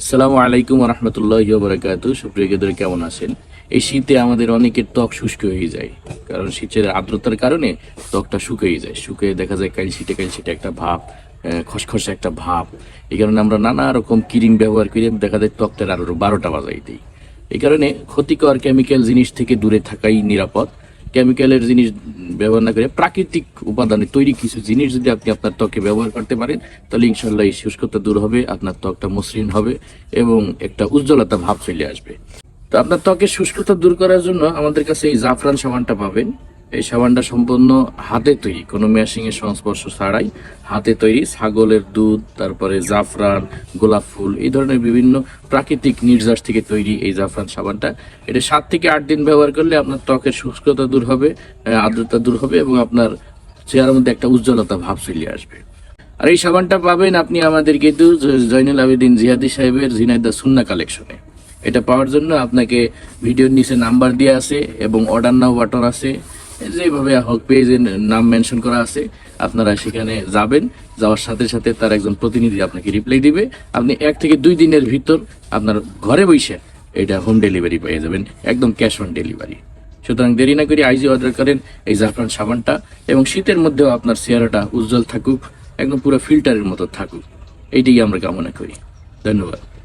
আসসালামু আলাইকুম রহমতুল্লাহ বরাকাতু সুপ্রিয়দের কেমন আছেন? এই শীতে আমাদের অনেকের ত্বক শুষ্ক হয়ে যায়, কারণ শীতের আর্দ্রতার কারণে ত্বকটা শুকিয়ে যায়। শুকিয়ে দেখা যায় কালশিটে কালশিটে একটা ভাব খসখসে একটা ভাব। এই কারণে আমরা নানা রকম ক্রিম ব্যবহার করে দেখা যায় ত্বকটার আরও বারোটা বাজাই দিই এই কারণে ক্ষতিকর কেমিক্যাল জিনিস থেকে দূরে থাকাই নিরাপদ। কেমিক্যালের জিনিস ব্যবহার না করে প্রাকৃতিক উপাদানে তৈরি কিছু জিনিস যদি আপনি আপনার ত্বকে ব্যবহার করতে পারেন, তাহলে ইনশাল্লাহ এই শুষ্কতা দূর হবে, আপনার ত্বকটা মসৃণ হবে এবং একটা উজ্জ্বলতা ভাব চলে আসবে। তো আপনার ত্বকের শুষ্কতা দূর করার জন্য আমাদের কাছে এই জাফরান সাবানটা পাবেন। এই সাবানটা সম্পূর্ণ হাতে তৈরি, কোনো মেশিং এর সংস্পর্শ ছাড়াই হাতে তৈরি। ছাগলের দুধ, তারপরে জাফরান, গোলাপ ফুল, এই ধরনের বিভিন্ন প্রাকৃতিক নির্যাস থেকে তৈরি এই জাফরান সাবানটা। এটা সাত থেকে আট দিন ব্যবহার করলে আপনার ত্বকের শুষ্কতা দূর হবে আর্দ্রতা দূর হবে এবং আপনার চেহারার মধ্যে একটা উজ্জ্বলতা ভাব চলে আসবে। আর এই সাবানটা পাবেন আপনি আমাদের কিন্তু জ- জয়নুল আবেদিন জিহাদি সাহেবের ঝিনাইদা সুন্না কালেকশনে। এটা পাওয়ার জন্য আপনাকে ভিডিওর নিচে নাম্বার দেওয়া আছে এবং অর্ডার নাও বাটন আছে। যেভাবে হোক পেজের নাম মেনশন করা আছে, আপনারা সেখানে যাবেন। যাওয়ার সাথে সাথে তার একজন প্রতিনিধি আপনাকে রিপ্লাই দিবে। আপনি এক থেকে দুই দিনের ভিতর আপনার ঘরে বসে এটা হোম ডেলিভারি পেয়ে যাবেন, একদম ক্যাশ অন ডেলিভারি। সুতরাং দেরি না করে আইজি অর্ডার করেন এই জাফরান সাবানটা এবং শীতের মধ্যেও আপনার চেহারাটা উজ্জ্বল থাকুক, একদম পুরো ফিল্টারের মতো থাকুক। এইটাই আমরা কামনা করি। ধন্যবাদ।